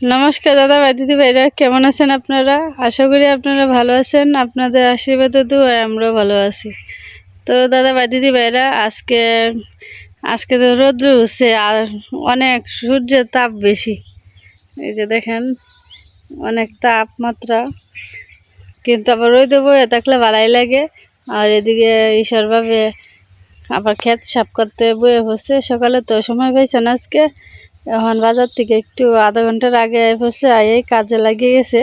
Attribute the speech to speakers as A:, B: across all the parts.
A: নমস্কার দাদা, ভাই দিদি ভাইরা, কেমন আছেন আপনারা? আশা করি আপনারা ভালো আছেন, আপনাদের আশীর্বাদে তো আমরাও ভালো আছি। তো দাদা, ভাই ভাইরা, আজকে আজকে তো রৌদ্র উঠছে আর অনেক সূর্যের তাপ বেশি। এই যে দেখেন, অনেক তাপমাত্রা। কিন্তু আবার রোদে বয়ে থাকলে ভালাই লাগে। আর এদিকে ঈশ্বরভাবে আবার ক্ষেত সাফ করতে বয়ে হচ্ছে। সকালে তো সময় পাইছেন আজকে। এখন বাজার থেকে একটু আধা ঘণ্টার আগে হচ্ছে এই কাজে লাগিয়ে গেছে।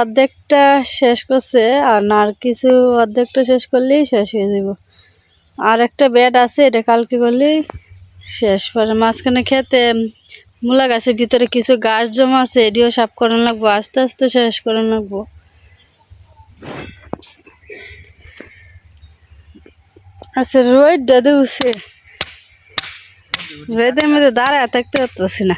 A: অর্ধেকটা শেষ করছে, আর আর কিছু অর্ধেকটা শেষ করলেই শেষ হয়ে যাব। আর একটা বেড আছে, এটা কালকে করলেই শেষ। পরে মাঝখানে খেতে মূলা গাছের ভিতরে কিছু গাছ জমা আছে, এটিও সাফ করানো লাগবো, আস্তে আস্তে শেষ করানো লাগবো। আচ্ছা রোদ দাদু উঠছে। রোদের মধ্যে দাঁড়ায় থাকতে পারতেছি না।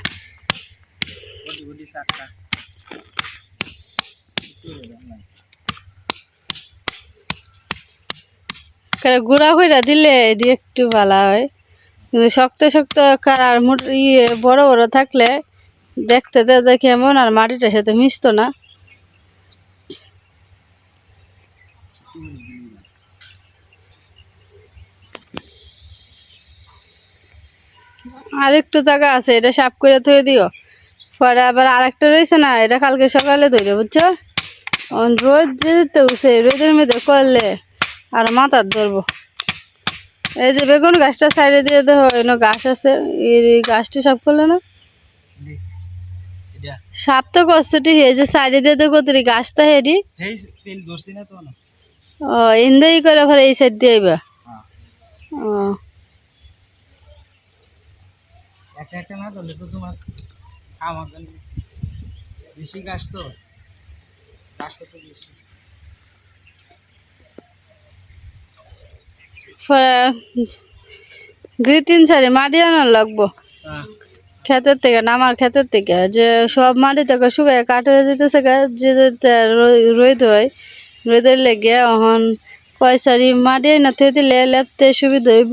A: গুঁড়া কইরা দিলে এটি একটু ভালো হয়। কিন্তু শক্ত শক্ত কার মোট ইয়ে বড় বড় থাকলে দেখতে দেখা কেমন আর মাটিটার সাথে মিশতো না। আর একটু জায়গা আছে এটা সাফ করে থয়ে দিও। পরে আবার আরেকটা রয়েছে না এটা কালকে সকালে ধরে বুঝছ? রোদ যেতে উঠছে রোদের মধ্যে করলে আর মাথার ধরবো। এই যে বেগুন গাছটা সাইডে দিয়ে দেখো এনে গাছ আছে এই গাছটি সাফ করলে না? সাপ তো ঠিক এই যে সাইডে দিয়ে দেখো তোর গাছটা হেডি। ও ইন্দাই করে এই সাইড দিয়ে আইবা। ও।
B: একটা একটা না ধরলে তো তোমার আমার বেশি গাছ তো। গাছটা তো বেশি।
A: দুই তিন সারি মাটি আনার লাগবো।
B: হ্যাঁ।
A: ক্ষেতের থেকে নামার ক্ষেতের থেকে। যে সব মাটি থেকে শুকায় কাঠ হয়ে যেতেছে যে রোদ হয় রোদের লেগে এখন কয় সারি মাটি না থেকে দিলে লেপতে সুবিধা হইব।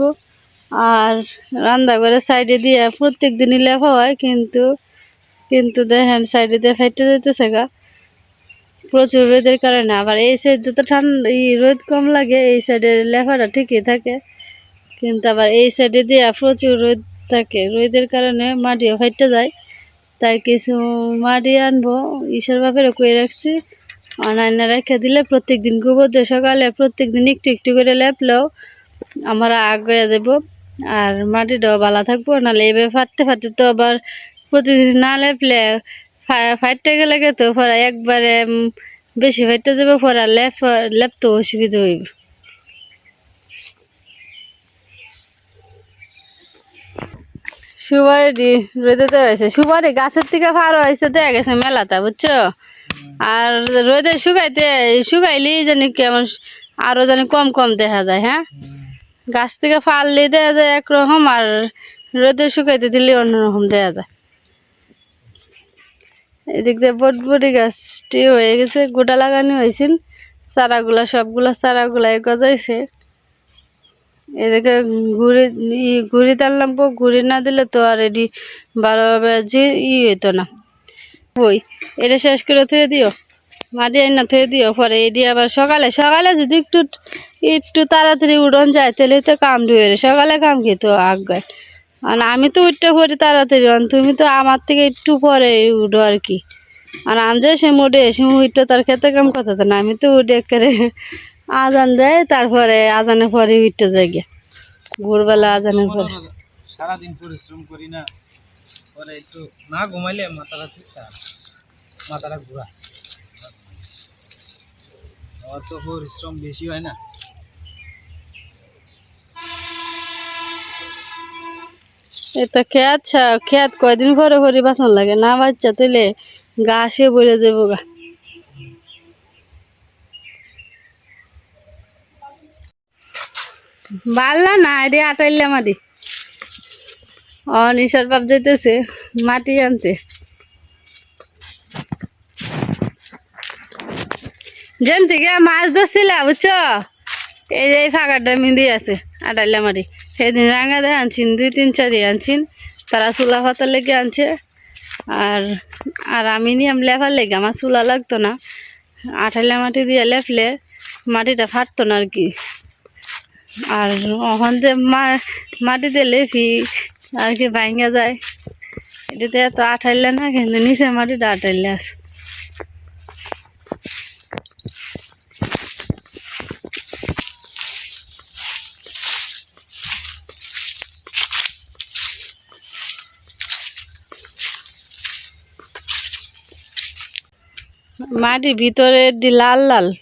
A: আর রান্না করে সাইডে দিয়ে প্রত্যেক দিনই লেপা হয়, কিন্তু কিন্তু দেখেন সাইডে দিয়ে ফাইটে যেতেছে গা। প্রচুর রোদের কারণে। আবার এই সাইডে তো ঠান্ডা রোদ কম লাগে, এই সাইডের লেফাটা ঠিকই থাকে। কিন্তু আবার এই সাইডে দিয়ে প্রচুর রোদ থাকে। রোদের কারণে মাটিও ফাইটে যায়। তাই কিছু মাটি আনব, ঈশ্বর বাপের কয়ে রাখছি। অনান্য রেখে দিলে প্রত্যেক দিন গোবর দিয়ে সকালে প্রত্যেক দিন একটু একটু করে লেপলেও আমরা আগে দেব। আর মাটিটাও ভালো থাকব, নাহলে এভাবে ফাটতে ফাটতে তো আবার প্রতিদিন না লেপলে ফাটতে গেলে তো পরে একবারে বেশি ফাটতে যাবে পরে লেপ লেপতে অসুবিধা হইব। সুপারি রোদে দেওয়া হয়েছে। সুপারি গাছের থেকে ফার হয়েছে দেয়া গেছে মেলাটা বুঝছ? আর রোদে শুকাইতে শুকাইলেই জানি কেমন আরও জানি কম কম দেখা যায় হ্যাঁ? গাছ থেকে ফাললে দেওয়া যায় একরকম আর রোদে শুকাইতে দিলে অন্যরকম দেওয়া যায়। এদিক দিয়ে বটবটি গাছটি হয়ে গেছে, গোটা লাগানো হয়েছিল চারাগুলা, সবগুলা চারাগুলাই গজাইছে। এদিকে ঘুরে ই ঘুরি টানলাম ঘুরি না দিলে তো আর এটি ভালোভাবে যে ই হইতো না। ওই, এটা শেষ করে থুয়ে দিও। মাটি আইনা থুয়ে দিও পরে এটি আবার সকালে সকালে যদি একটু একটু তাড়াতাড়ি উড়ন যায়, তাহলে তো কাম ধুয়ে সকালে কাম খেতো আগায় আর আমি তো উঠতে পড়ি তাড়াতাড়ি অন তুমি তো আমার থেকে একটু পরে উঠো আর কি। আর আমি যে সে মোটে সে উঠতে তার খেতে কাম কথা তো না, আমি তো উঠে করে আজান দেয়, তারপরে আজানের পরে উঠতে যাই গিয়া। ভোরবেলা আজানের পরে।
B: সারাদিন পরিশ্রম করি না, পরে একটু না ঘুমাইলে মাথাটা ঠিক মাথাটা ঘুরা আমার তো পরিশ্রম বেশি, হয় না?
A: এটা খেত ছা- খেত কয়দিন পরে পরে বাসন লাগে, না বাচ্চা তুলে ঘাসে বলে যাব গা। বাড়লা না এটি আটাইলে মাটি। ও নিশার বাপ যেতেছে মাটি আনতে। যেন থেকে মাছ ধরছিলা, বুঝছ? এই যে এই ফাঁকাটা মিন্দি আছে, আটাইলে মাটি। সেদিন রাঙা দিয়ে আনছিন, দুই তিন চারি আনছিন, তারা চুলা ফাতার লেগে আনছে। আর আর আমি নিয়ম লেফার লেগে, আমার চুলা লাগতো না। আঠাইলা মাটি দিয়ে লেফলে মাটিটা ফাটতো না আর কি। আর ওখান যে মা- মাটি দিয়ে আর কি ভাঙ্গা যায়। এটাতে এত আঠাইলে না, কিন্তু নিচে মাটিটা আঠাইলে আছে। মাটির ভিতরে লাল লাল।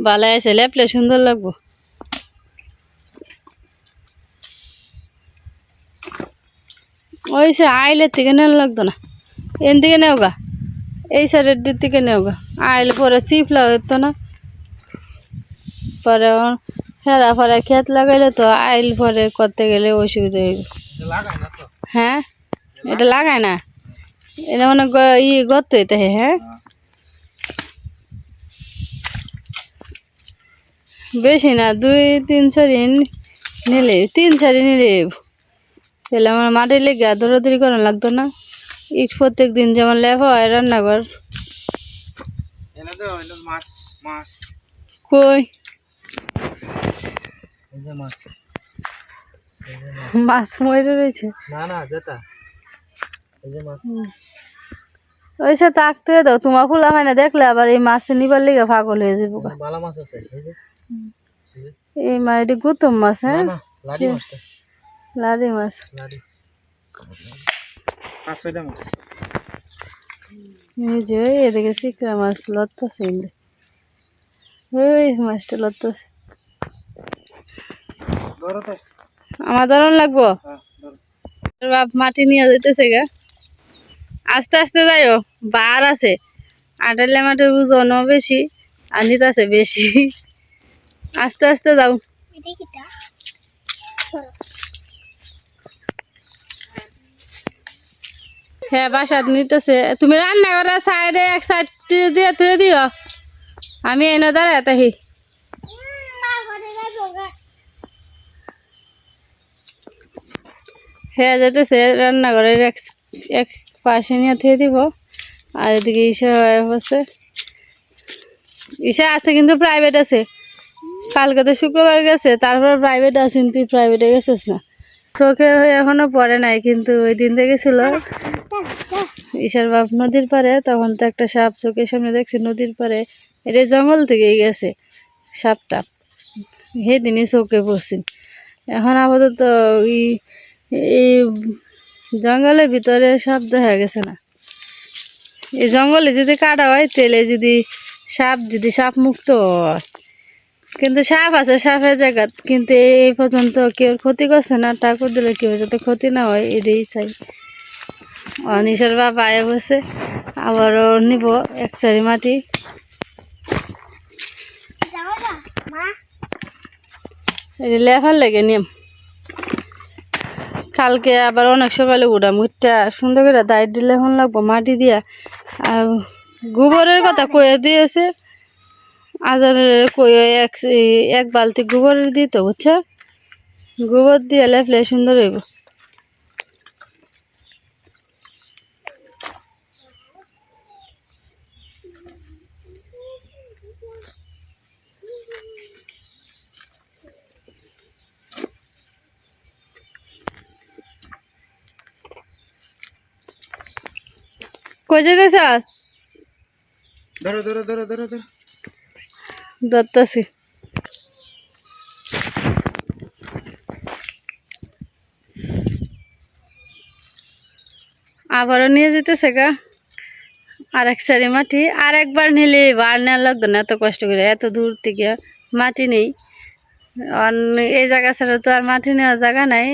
A: বালাই আছে লেপলে সুন্দর লাগবো। ওই সে আইলের থেকে নেওয়া লাগতো না। এন থেকে নেও গা। এই সাইডের দিক থেকে নেও গা। আইলে পরে চিপলা হতো না। পরে হেরা পরে ক্ষেত লাগাইলে তো আইল পরে করতে গেলে অসুবিধা হইব। হ্যাঁ? এটা লাগায় না। এটা মানে গ- ই গর্ত হইতে হয়, বেশি না দুই তিন চারি নিলে তিন চারি নিলে তাহলে আমার মাটি লেগে আর দৌড়াদৌড়ি করানো লাগতো না। ইট প্রত্যেক দিন যেমন লেফা হয় রান্নাঘর। কই?
B: মাছ।
A: মরে রয়েছে।
B: না না যেটা এই যে মাছ।
A: ওই সে তাকতে দাও তোমার ফুলা হয় না দেখলে আবার এই মাছ নিবার লেগে পাগল হয়ে যাব।
B: ভালো মাছ আছে এই যে
A: এই মা এটি গুতম মাছ হ্যাঁ?
B: লাডি
A: মাছ।
B: লাডি। মাছ।
A: এই যে ওই এদিকে চিকড়া মাছ লড়তেছে ওই মাছটা
B: তো।
A: আমার ধরন লাগবো?
B: হ্যাঁ
A: বাপ মাটি নিয়ে যেতেছে গা। আস্তে আস্তে যাইও বার আছে। আটালে মাটির ওজনও বেশি আর নিতেছে বেশি। আস্তে আস্তে যাও হ্যাঁ বাসাত নিতেছে। তুমি রান্না করে সাইডে এক সাইড দিয়ে থুয়ে দিও। আমি এনে দাঁড়ায় তাহি হ্যাঁ যেতেছে রান্নাঘরের এক এক পাশে নিয়ে থুয়ে দিব। আর এদিকে ঈশা হচ্ছে ঈশা আজকে কিন্তু প্রাইভেট আছে। কালকে তো শুক্রবার গেছে, তারপর প্রাইভেট আছে, তুই প্রাইভেটে গেছিস না। চোখে এখনও পড়ে নাই, কিন্তু ওই দিন দেখেছিল, ঈশার বাপ নদীর পারে তখন তো একটা সাপ চোখের সামনে দেখছি, নদীর পারে এটা জঙ্গল থেকেই গেছে সাপটা। সেদিনই চোখে পড়ছি। এখন আপাতত এই এই জঙ্গলের ভিতরে সাপ দেখা গেছে না। এই জঙ্গলে যদি কাটা হয়, তেলে যদি সাপ যদি সাপ মুক্ত হয় কিন্তু সাপ আছে, সাপের জায়গা কিন্তু এই পর্যন্ত কেউ ক্ষতি করছে না, ঠাকুর দিলে কেউ যাতে ক্ষতি না হয়, এটাই চাই। অনিশের বাবা আয় বসে, আবারও নিব এক চারি মাটি। এটা লেখার লাগে নিয়ম কালকে আবার অনেক সকালে উঠাম উঠটা সুন্দর করে দায় দিলে এখন লাগবো মাটি দিয়া। আর গোবরের কথা কয়ে দিয়েছে। আজার কয়ে এক এক বালতি গোবরের দিত, বুঝছ? গোবর দিয়ে লেপলে সুন্দর হইব। কই যেতেছ
B: ধরো ধরো ধরো ধরো ধরো।
A: ধরতেছি। আবারও নিয়ে যেতেছে গা। আর এক সারি মাটি আর একবার নিলে বার নেওয়া লাগতো না এত কষ্ট করে, এত দূর থেকে মাটি নেই। এই জায়গা ছাড়া তো আর মাটি নেওয়ার জায়গা নাই,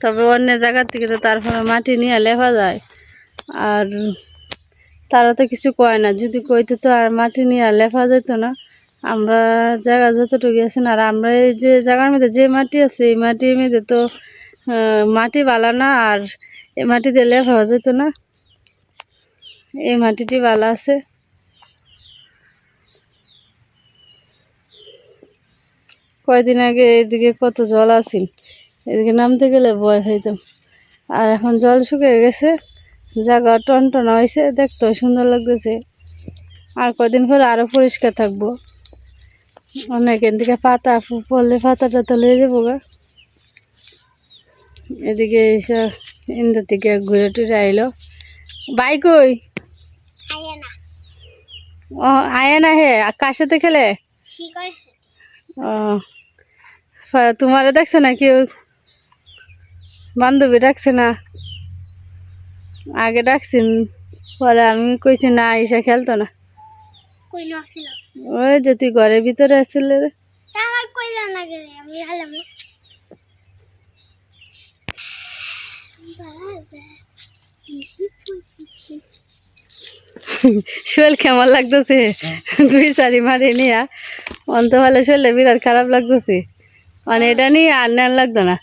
A: তবে অন্য জায়গার থেকে তো তারপরে মাটি নিয়ে লেখা যায়। আর তারা তো কিছু কয় না, যদি কইতো তো আর মাটি নিয়ে আর লেফা যেত না। আমরা জায়গা যতটুকু আছে না, আর আমরা এই যে জায়গার মধ্যে যে মাটি আছে, এই মাটির মধ্যে তো মাটি বালা না, আর এই মাটিতে হওয়া যেত না। এই মাটিটি ভালো আছে। কয়দিন আগে এদিকে কত জল আছিল, এদিকে নামতে গেলে ভয় হইতাম আর এখন জল শুকিয়ে গেছে, জায়গা টনটন হয়েছে দেখতেও সুন্দর লাগতেছে। আর কদিন পরে আরও পরিষ্কার থাকব। অনেক এদিকে পাতা পড়লে পাতাটা তো লেগে যাব গা এদিকে এসে ইন্দ্র থেকে ঘুরে টুরে আইলো। বাইক ওই ও, আয় না হে? কার সাথে খেলে? ও তোমারে দেখছে না কেউ? বান্ধবী ডাকছে না? আগে ডাকছি, পরে আমি কইছি না এসে খেলতো না।
C: কই
A: ওই যে তুই ঘরের ভিতরে আসছিলে রে।
C: আমার কইলা না গেলে আমি হালাম
A: শরীর কেমন লাগতেছে? দুই চারি মারি নিয়া। অন্ত ভালো শরীরে বিরাট খারাপ লাগতেছে। মানে এটা নিয়ে আর নেন লাগতো না।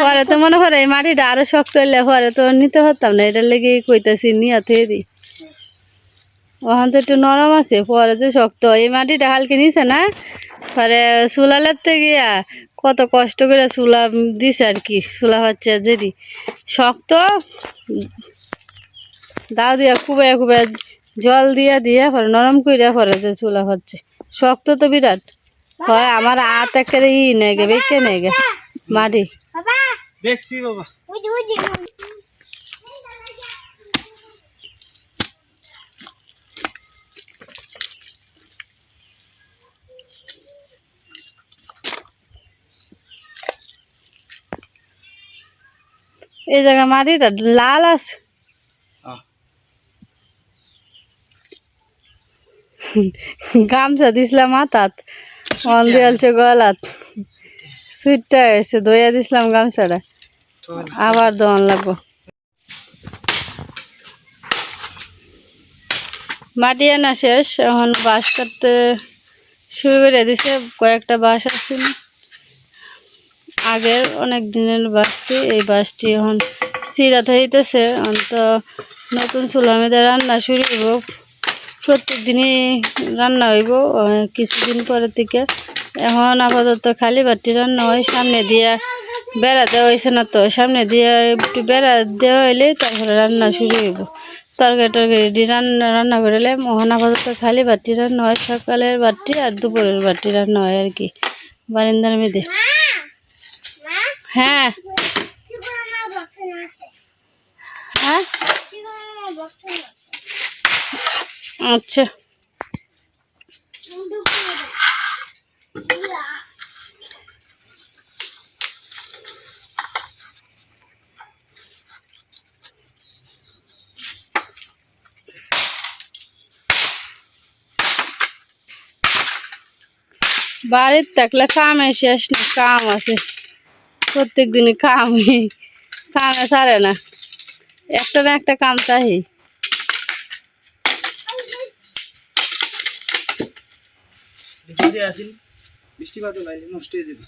A: পরে তো মনে করে এই মাটিটা আরও শক্ত হইলে পরে তো নিতে পারতাম না এটার লেগে কইতাছি নিয়ে দিই। ওখান তো একটু নরম আছে পরে তো শক্ত এই মাটিটা হালকে নিছে না? পরে চুলা লাগতে গিয়া কত কষ্ট করে চুলা দিছে আর কি চুলা হচ্ছে যেদি শক্ত দাও দিয়া খুবে খুবে জল দিয়া দিয়া পরে নরম কইরা পরে যে চুলা হচ্ছে। শক্ত তো বিরাট হয় আমার হাত একেবারে ই নেগে বেঁকে নেগে মাটি
C: বাবা।
B: দেখছি বাবা।
A: এই জায়গায় মাটিটা লাল আছে। গামছা দিছিলাম হাতাত। অন দিয়ালছে গলাত। সুইটটা হয়েছে দইয়া দিছিলাম গামছাটা। আবার দন লাগবো। মাটি আনা শেষ, এখন বাঁশ কাটতে শুরু করে দিছে, কয়েকটা বাঁশ আছে। আগের অনেক দিনের বাঁশটি, এই বাঁশটি এখন সিরাত হইতেছে অন্ত নতুন চুলা মেয়েদের রান্না শুরু হইব। প্রত্যেক দিনই রান্না হইব কিছুদিন পরের থেকে এখন আপাতত খালি বাটি রান্না হয়, সামনে দিয়া বেড়া দেওয়া হয়েছে না তো, সামনে দিয়ে একটু বেড়া দেওয়া হইলে তারপরে রান্না শুরু হইব। তরকারি টরকারি রান্না রান্না করলে মোহন আপাতত খালি বাটি রান্না হয়, সকালের বাটি আর দুপুরের বাটি রান্না হয় আর কি। বারিন্দার মেয়েদের। হ্যাঁ। হ্যাঁ? আচ্ছা। বাড়ির থাকলে কামে শেষ না, কাম আছে। প্রত্যেক দিনই কামই, কামে ছাড়ে না। একটা না একটা কাম চাই।
B: বৃষ্টি বাদ নষ্ট হয়ে যাবে।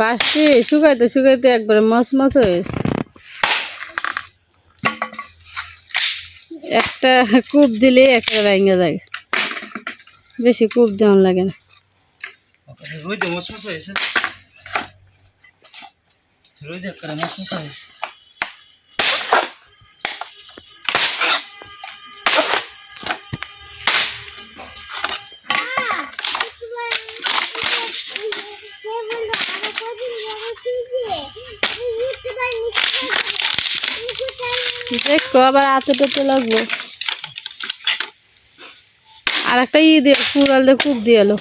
A: বাসটি শুকাইতে শুকাইতে একবারে মস মস হয়েছে একটা কূপ দিলে একটা ভেঙে যায়। বেশি কূপ দেওয়ান লাগে না।
B: রোদে মসমস হয়েছে রোদে করে মসমস হয়েছে
A: দেখো আবার আতে টেতে লাগবো। আর একটা ই দিয়ে কুড়াল দিয়ে কূপ দিয়ে এলো।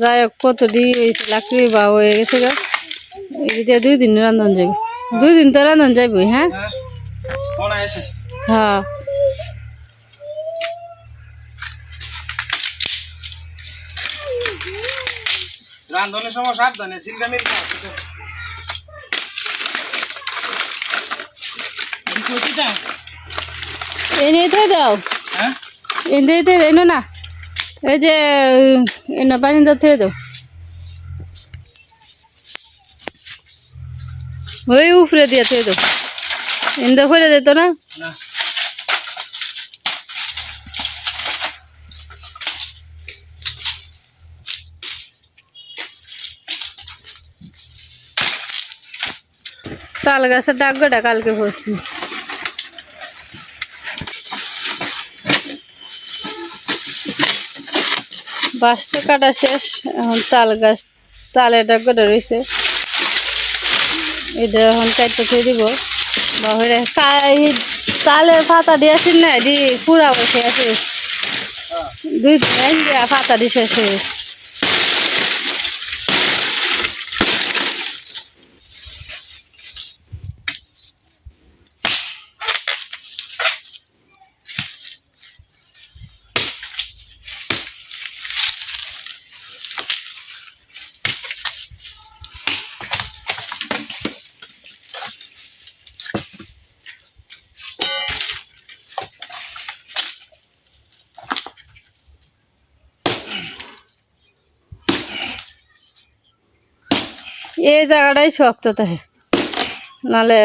A: যাই হোক, কত দিয়ে হয়েছে, লাকড়ি বা হয়ে গেছে গা। দিয়ে দুই দিন রান্ধন যাবে দুই দিন তো রান্ধন যাব হ্যাঁ?
B: হ্যাঁ। রান্ধনের সময় সাবধানে সিলকা
A: এনে তো দাও।
B: হ্যাঁ?
A: এনে তো এনো না। এই যে এনে পানিটা থেকে দাও। ওই উপরে দিয়ে থেকে দাও। এনে করে দিত না।
B: না।
A: তাল গাছের ডাকটা কালকে পড়ছি। বাঁশ তো কাটা শেষ এখন তাল গাছ তাল এটা করে রয়েছে এটা এখন কাটতে খেয়ে দিব। বাহিরে তালের পাতা দিয়েছেন না দি পুরা বসে আছে।
B: হ্যাঁ।
A: দুই দিন পাতা দিয়ে শেষ হয়ে গেছে। এই জায়গাটাই শক্ত থাকে নালে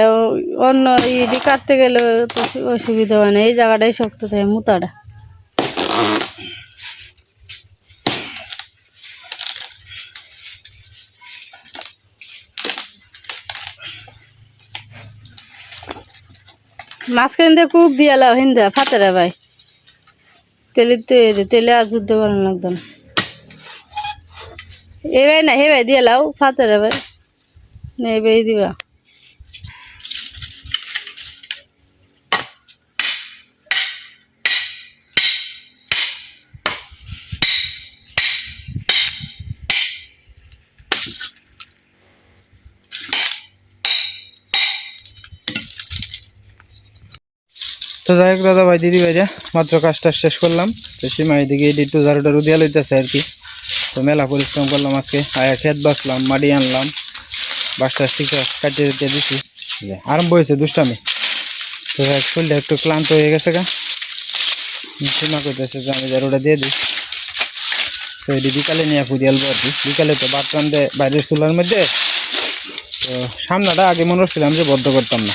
A: অন্য ইডি কাটতে গেলে অসুবিধা হয় না, এই জায়গাটাই শক্ত থাকে মুতাটা। মাঝখান দিয়ে কূপ দিয়ে লাও হিন্দা ফাতেরা ভাই। তেলে তেলে আর যুদ্ধ করানো লাগতো না। এ ভাই না হে ভাই দিয়ে লাও ফাতেরা ভাই। না এই ভাই দিবা।
B: তো যাই হোক দাদা ভাই, দিদি ভাইরা মাত্র কাজটা শেষ করলাম। তো সীমা এদিকে এটি একটু ঝাড়ু টাড়ু লইতেছে আর কি। তো মেলা পরিশ্রম করলাম আজকে। আয়া খেত বাসলাম মাটি আনলাম। বাস টাস ঠিক কাটিয়ে কাটিয়ে দিছি। আরম্ভ হয়েছে দুষ্টামি। তো শরীরটা একটু ক্লান্ত হয়ে গেছে গা। সীমা করতেছে যে আমি ঝাড়ুটা দিয়ে দিই। তো এটি বিকালে নিয়ে ফুদিয়ালবো আর কি। বিকালে তো ভাত রান্ধে বাইরের চুলার মধ্যে। তো সামনাটা আগে মনে করছিলাম যে বদ্ধ করতাম না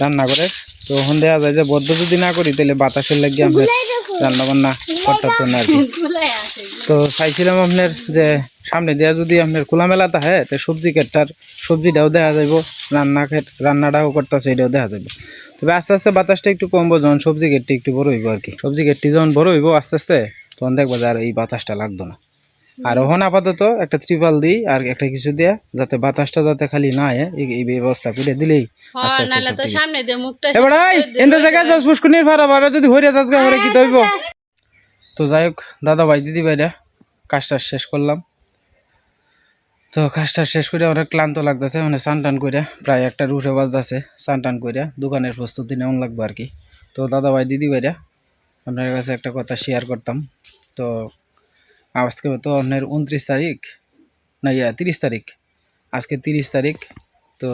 B: রান্না করে তো ওখান দেওয়া যায় যে বদ্ধ যদি না করি তাহলে বাতাসের লাগিয়ে আমরা রান্না বান্না করতে পারতাম না আর কি। তো চাইছিলাম আপনার যে সামনে দেওয়া যদি আপনার খোলামেলা থাকে তো সবজি কেটটার সবজিটাও দেখা যাইব রান্না রান্নাটাও করতেছে এটাও দেখা যাবে তবে আস্তে আস্তে বাতাসটা একটু কমবো যখন সবজি গেটটি একটু বড় হইব আর কি। সবজি গেটটি যখন বড় হইব আস্তে আস্তে তখন দেখব যে আর এই বাতাসটা লাগতো না। আর ওখানে আপাতত একটা ত্রিপাল দিই আর একটা কিছু দেয়া যাতে বাতাসটা যাতে খালি না এই ব্যবস্থা করে দিলেই এবার এনতে জায়গায় যাস পুষ্কনির ভাড়া ভাবে যদি হইরে তাতকে হরে কি দইব? তো যাই হোক দাদা ভাই দিদি ভাইরা কাজটা শেষ করলাম। তো কাজটা শেষ করে অনেক ক্লান্ত লাগতেছে মানে স্নান টান করে প্রায় একটা রুটে বাজতেছে স্নান টান করে দোকানের প্রস্তুতি নেওয়া লাগবে আর কি। তো দাদা ভাই দিদি ভাইরা আপনার কাছে একটা কথা শেয়ার করতাম। তো আজকে তো আপনার উনত্রিশ তারিখ, না, ইয়া, তিরিশ তারিখ। আজকে তিরিশ তারিখ, তো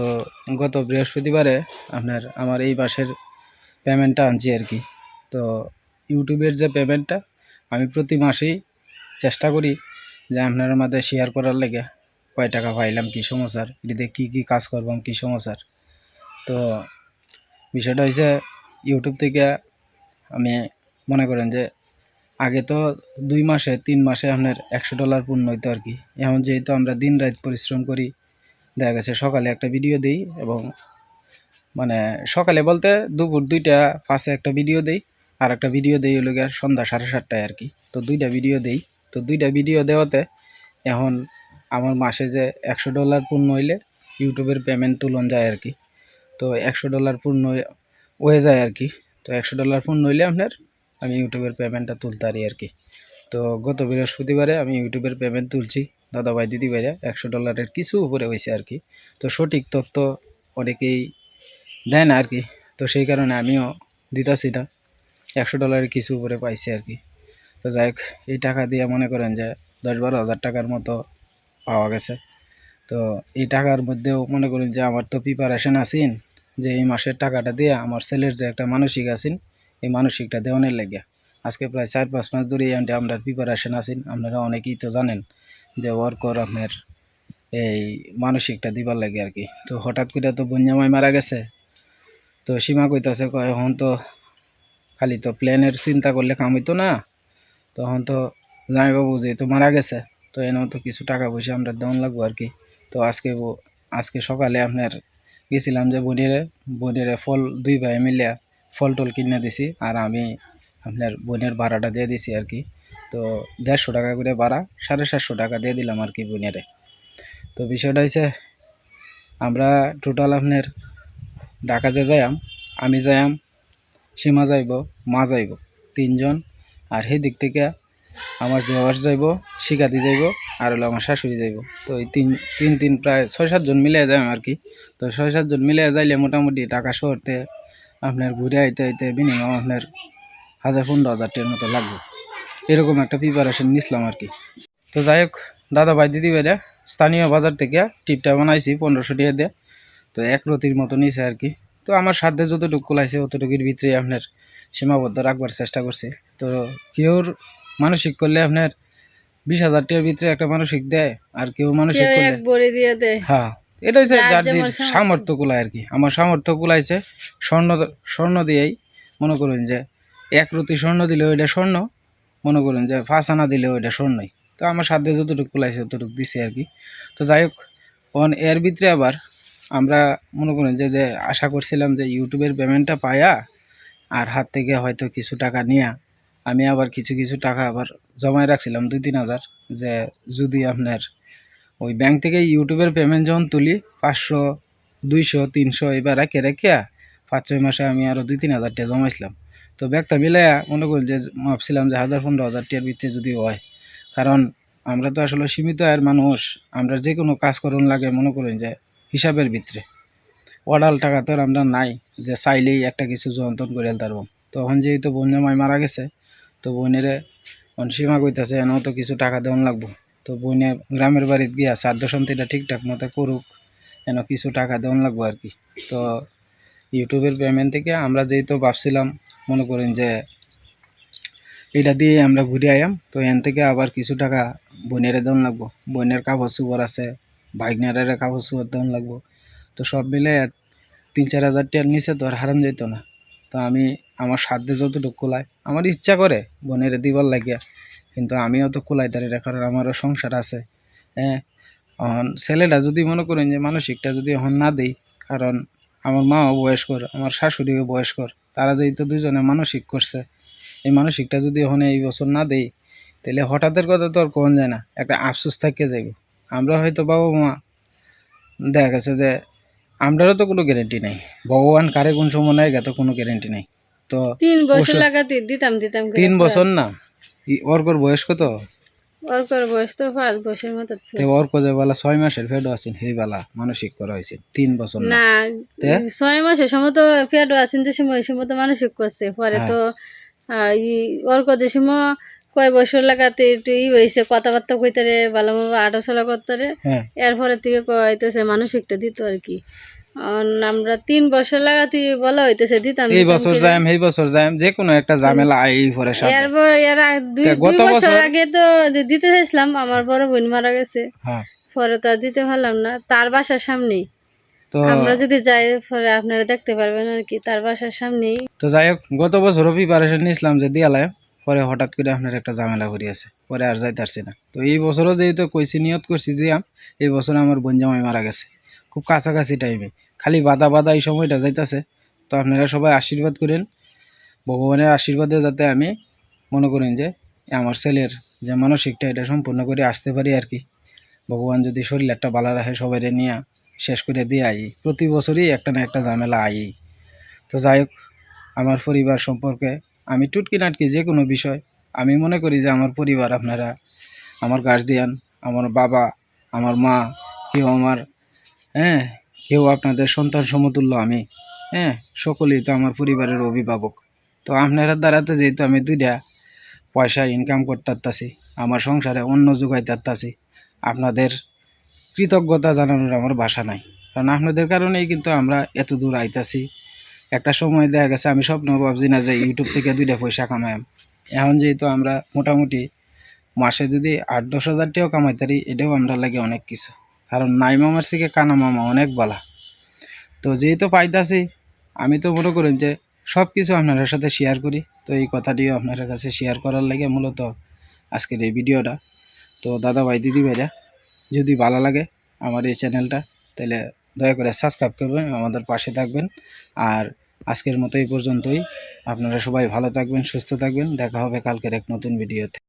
B: গত বৃহস্পতিবারে আপনার, আমার এই মাসের পেমেন্টটা আনছি আর কি। তো ইউটিউবের যে পেমেন্টটা আমি প্রতি মাসেই চেষ্টা করি যে আপনার মধ্যে শেয়ার করার লেগে কয় টাকা পাইলাম, কী সমস্যার? এটিতে কী কী কাজ করবাম কী সমস্যার? তো বিষয়টা হয়েছে ইউটিউব থেকে আমি মনে করেন যে আগে তো দুই মাসে, তিন মাসে আপনার একশো ডলার পূর্ণ হইতো আর কি। এখন যেহেতু আমরা দিন রাত পরিশ্রম করি, দেখা গেছে সকালে একটা ভিডিও দিই এবং মানে সকালে বলতে দুপুর দুইটা, পাঁচে একটা ভিডিও দেই। আর একটা ভিডিও দেই হলো গিয়ে সন্ধ্যা সাড়ে সাতটায় আর কি। তো দুইটা ভিডিও দেই। তো দুইটা ভিডিও দেওয়াতে এখন আমার মাসে যে একশো ডলার পূর্ণ হইলে ইউটিউবের পেমেন্ট তুলন যায় আর কি। তো একশো ডলার পূর্ণ হয়ে- যায় আর কি। তো একশো ডলার পূর্ণ হইলে আপনার আমি ইউটিউবের পেমেন্টটা তুলতে পারি আর কি। তো গত বৃহস্পতিবারে আমি ইউটিউবের পেমেন্ট তুলছি। দাদা ভাই দিদি ভাইরা একশো ডলারের কিছু উপরে হয়েছে আর কি। তো সঠিক তথ্য অনেকেই দেয় না আর কি। তো সেই কারণে আমিও দিতাছি না। একশো ডলারের কিছু উপরে পাইছে আর কি। তো যাই হোক, এই টাকা দিয়ে মনে করেন যে দশ বারো হাজার টাকার মতো পাওয়া গেছে। তো এই টাকার মধ্যেও মনে করেন যে আমার তো প্রিপারেশন আছেন, যে এই মাসের টাকাটা দিয়ে আমার ছেলের যে একটা মানসিক আছেন, এই মানসিকটা দেওয়ানের লেগে। আজকে প্রায় চার পাঁচ মাস ধরে এনটা আমরা প্রিপারেশন আছি আপনারা অনেকেই তো জানেন যে ওয়ার্কর আপনার এই মানসিকটা দিবার লাগে আর কি। তো হঠাৎ করে তো বন্যামাই মারা গেছে। তো সীমা কইতাছে, কয়, এখন তো খালি তো প্লেনের চিন্তা করলে কাম হইতো না। তখন তো জামাইবাবু যেহেতু মারা গেছে, তো এনেও তো কিছু টাকা পয়সা আমরা দেওয়ান লাগবো আর কি। তো আজকে আজকে সকালে আপনার গেছিলাম যে বনিরে বনিরে ফল দুই ভাই মিলে ফল টল কিনে দিছি আর আমি আপনার বোনের ভাড়াটা দিয়ে দিছি আর কি। তো দেড়শো টাকা করে ভাড়া, সাড়ে সাতশো টাকা দিয়ে দিলাম আর কি বোনেরে। তো বিষয়টা হয়েছে আমরা টোটাল আপনার ঢাকা যে যাইম আমি যাইম সীমা যাইব, মা যাইব, তিনজন। আর সেই দিক থেকে আমার জেওয়ার যাইব শিকাতি যাইব, আর হলো আমার শাশুড়ি যাইব। তো এই তিন তিন তিন প্রায় ছয় সাতজন মিলে যাই আর কি। তো ছয় সাতজন মিলে যাইলে মোটামুটি টাকা শহরতে আপনার ঘুরে আইতে আইতে মিনিমাম আপনার হাজার পনেরো হাজার টাকার মতো লাগবে। এরকম একটা প্রিপারেশন নিছিলাম আর কি। তো যাই হোক, দাদা ভাই, দিদি ভাইরা, স্থানীয় বাজার থেকে টিপটা বানাইছি, পনেরোশো টাকা দিয়ে। তো এক রতির মতো নিয়েছে আর কি। তো আমার সাধ্যে যতটুকু কুলাইছে অতটুকুর ভিতরে আপনার সীমাবদ্ধ রাখবার চেষ্টা করছে। তো কেউর মানসিক করলে আপনার বিশ হাজার টাকার ভিতরে একটা মানসিক দেয় আর কেউ মানসিক করলে হ্যাঁ এটা হচ্ছে
A: যার সামর্থ্য।
B: কুলায় আর কি। আমার সামর্থ্য কুলাইছে স্বর্ণ স্বর্ণ দিয়েই মনে করুন যে এক রতি স্বর্ণ দিলে ওইটা স্বর্ণ মনে করুন যে পাঁচ আনা দিলে ওইটা স্বর্ণই। তো আমার সাধ্যে যতটুকু কুলাইছে ততটুকু দিছি আর কি। তো যাই হোক অন এর ভিতরে আবার আমরা মনে করুন যে যে আশা করছিলাম যে ইউটিউবের পেমেন্টটা পায়া আর হাত থেকে হয়তো কিছু টাকা নিয়া আমি আবার কিছু কিছু টাকা আবার জমায় রাখছিলাম দুই, তিন হাজার যে যদি আপনার ওই ব্যাংক থেকে ইউটিউবের পেমেন্ট যখন তুলি, পাঁচশো, দুইশো, তিনশো এবার রেখে রেখে পাঁচ, ছয় মাসে আমি আরও দুই, তিন হাজার টাকা জমাইছিলাম। তো ব্যাগটা মিলাইয়া মনে করি যে, ভাবছিলাম যে হাজার, পনেরো হাজার টাকার ভিতরে যদি হয়। কারণ আমরা তো আসলে সীমিত আয়ের মানুষ, আমরা যে কোনো কাজ করুন লাগে মনে করেন যে হিসাবের ভিতরে। অডাল টাকা তো আমরা নাই, যে চাইলেই একটা কিছু যন্ত্রণ করে তারব তখন যেহেতু বোন জামাই মারা গেছে, তো বোনেরে অনসীমা কইতাছে, এনেও তো কিছু টাকা দেওয়ান লাগবো। তো বোনে গ্রামের বাড়িতে গিয়া শ্রাদ্ধ শান্তিটা ঠিকঠাক মতো করুক যেন কিছু টাকা দেওয়ান লাগবো আর কি। তো ইউটিউবের পেমেন্ট থেকে আমরা যেহেতু ভাবছিলাম, মনে করেন যে এটা দিয়ে আমরা ঘুরে আয়াম, তো এন থেকে আবার কিছু টাকা বোনেরে দেওয়ান লাগবো। বোনের কাপড় চোপড় আছে ভাইগনারের কাপড় চোপড় দেওয়ান লাগবো। তো সব মিলে তিন চার হাজার টাকার নিচে তো আর হারান যেত না। তো আমি আমার সাধ্যে যতটুকু কুলায়, আমার ইচ্ছা করে বোনের দিবার লাগিয়া, কিন্তু আমিও তো কুলাই তারি কারণ আমারও সংসার আছে। হ্যাঁ ছেলেটা যদি মনে করেন যে মানসিকটা যদি এখন না দেই, কারণ আমার মাও বয়স্কর, আমার শাশুড়িও বয়স্কর, তারা যেহেতু দুজনে মানসিক করছে, এই মানসিকটা যদি এখন এই বছর না দেই, তাহলে হঠাৎের কথা তো আর কোন যায় না, একটা আফসোস থাকে যাইব। আমরা হয়তো বাবা মা দেখা গেছে যে আমরারও তো কোনো গ্যারেন্টি নাই। ভগবান কারে কোন সময় নেয় তো কোনো গ্যারেন্টি নাই। তো
A: তিন বছর লাগাতে দিতাম দিতাম
B: তিন বছর না? অর্কর বয়স কত?
A: ওর বয়স তো পাঁচ বছর মতো।
B: অর্ক যে বেলা ছয় মাসের ফেডও আছেন সেই বেলা মানসিক করা হয়েছে। তিন বছর না?
A: ছয় মাসের সময় তো পেট আছেন যে সময় ওই সময় তো মানসিক করছে। পরে
B: হ্যাঁ।
A: তো ওর যে সময় কয় বছর লাগাতে একটু ই হয়েছে কথাবার্তা কইতে রে ভালো মতো আটাচলা করতে রে।
B: হ্যাঁ।
A: এরপরে থেকে কইতেছে মানসিকটা দিত আর কি। আমরা তিন বছর লাগাতে বলা হইতেছে দিতাম
B: এই বছর যাইম এই বছর যাইম যে কোনো একটা ঝামেলা আই পরে সামনে।
A: এর এর দুই দুই বছর
B: বছর-
A: আগে তো দিতে চাইছিলাম আমার বড় বোন মারা গেছে।
B: হ্যাঁ।
A: পরে তো আর দিতে পারলাম না তার বাসার সামনেই।
B: তো
A: আমরা যদি যাই পরে আপনারা দেখতে পারবেন আর কি তার বাসার সামনেই।
B: তো যাই হোক গত বছরও প্রিপারেশন নিয়েছিলাম যে দিয়ালায় পরে হঠাৎ করে আপনার একটা ঝামেলা করিয়াছে পরে আর যাইতে পারছি না। তো এই বছরও যেহেতু কইছি, নিয়ত করছি দিয়াম এই বছর আমার বোন জামাই মারা গেছে, খুব কাছাকাছি টাইমে খালি বাদা বাদা এই সময়টা যাইতাছে, তো আপনারা সবাই আশীর্বাদ করেন, ভগবানের আশীর্বাদে যাতে আমি মনে করেন যে আমার ছেলের যে মানসিকটা, এটা সম্পূর্ণ করে আসতে পারি আর কি। ভগবান যদি শরীর একটা ভালো রাখে সবাই নিয়ে শেষ করে দিয়ে আই। প্রতি বছরই একটা না একটা ঝামেলা আই তো যাই হোক, আমার পরিবার সম্পর্কে আমি টুটকি নাটকি যে কোনো বিষয়, আমি মনে করি যে আমার পরিবার আপনারা, আমার গার্জিয়ান আমার বাবা, আমার মা, কেউ আমার হ্যাঁ কেউ আপনাদের সন্তান সমতুল্য আমি হ্যাঁ সকলেই তো আমার পরিবারের অভিভাবক। তো আপনারা দ্বারাতে যেহেতু আমি দুইটা পয়সা ইনকাম করতে আমার সংসারে অন্য যোগাইতে আপনাদের কৃতজ্ঞতা জানানোর আমার ভাষা নাই। কারণ আপনাদের কারণেই কিন্তু আমরা এত দূর আইতাছি। একটা সময় দেখা গেছে, আমি স্বপ্ন ভাবছি না যে ইউটিউব থেকে দুইটা পয়সা কামাইম। এখন যেহেতু আমরা মোটামুটি মাসে যদি আট দশ হাজার টাকাও কামাইতে পারি এটাও আমরা লাগে অনেক কিছু। কারণ নাই মামার থেকে কানা মামা অনেক বালা। তো যেহেতু পাইতাছি, আমি তো মনে করেন যে সব কিছু আপনাদের সাথে শেয়ার করি। তো এই কথাটিও আপনাদের কাছে শেয়ার করার লাগে মূলত আজকের এই ভিডিওটা। তো দাদা ভাই, দিদি ভাইরা, যদি ভালো লাগে আমার এই চ্যানেলটা তাহলে দয়া করে সাবস্ক্রাইব করবেন, আমাদের পাশে থাকবেন। আর আজকের মতো এই পর্যন্তই। আপনারা সবাই ভালো থাকবেন, সুস্থ থাকবেন। দেখা হবে কালকের এক নতুন ভিডিওতে।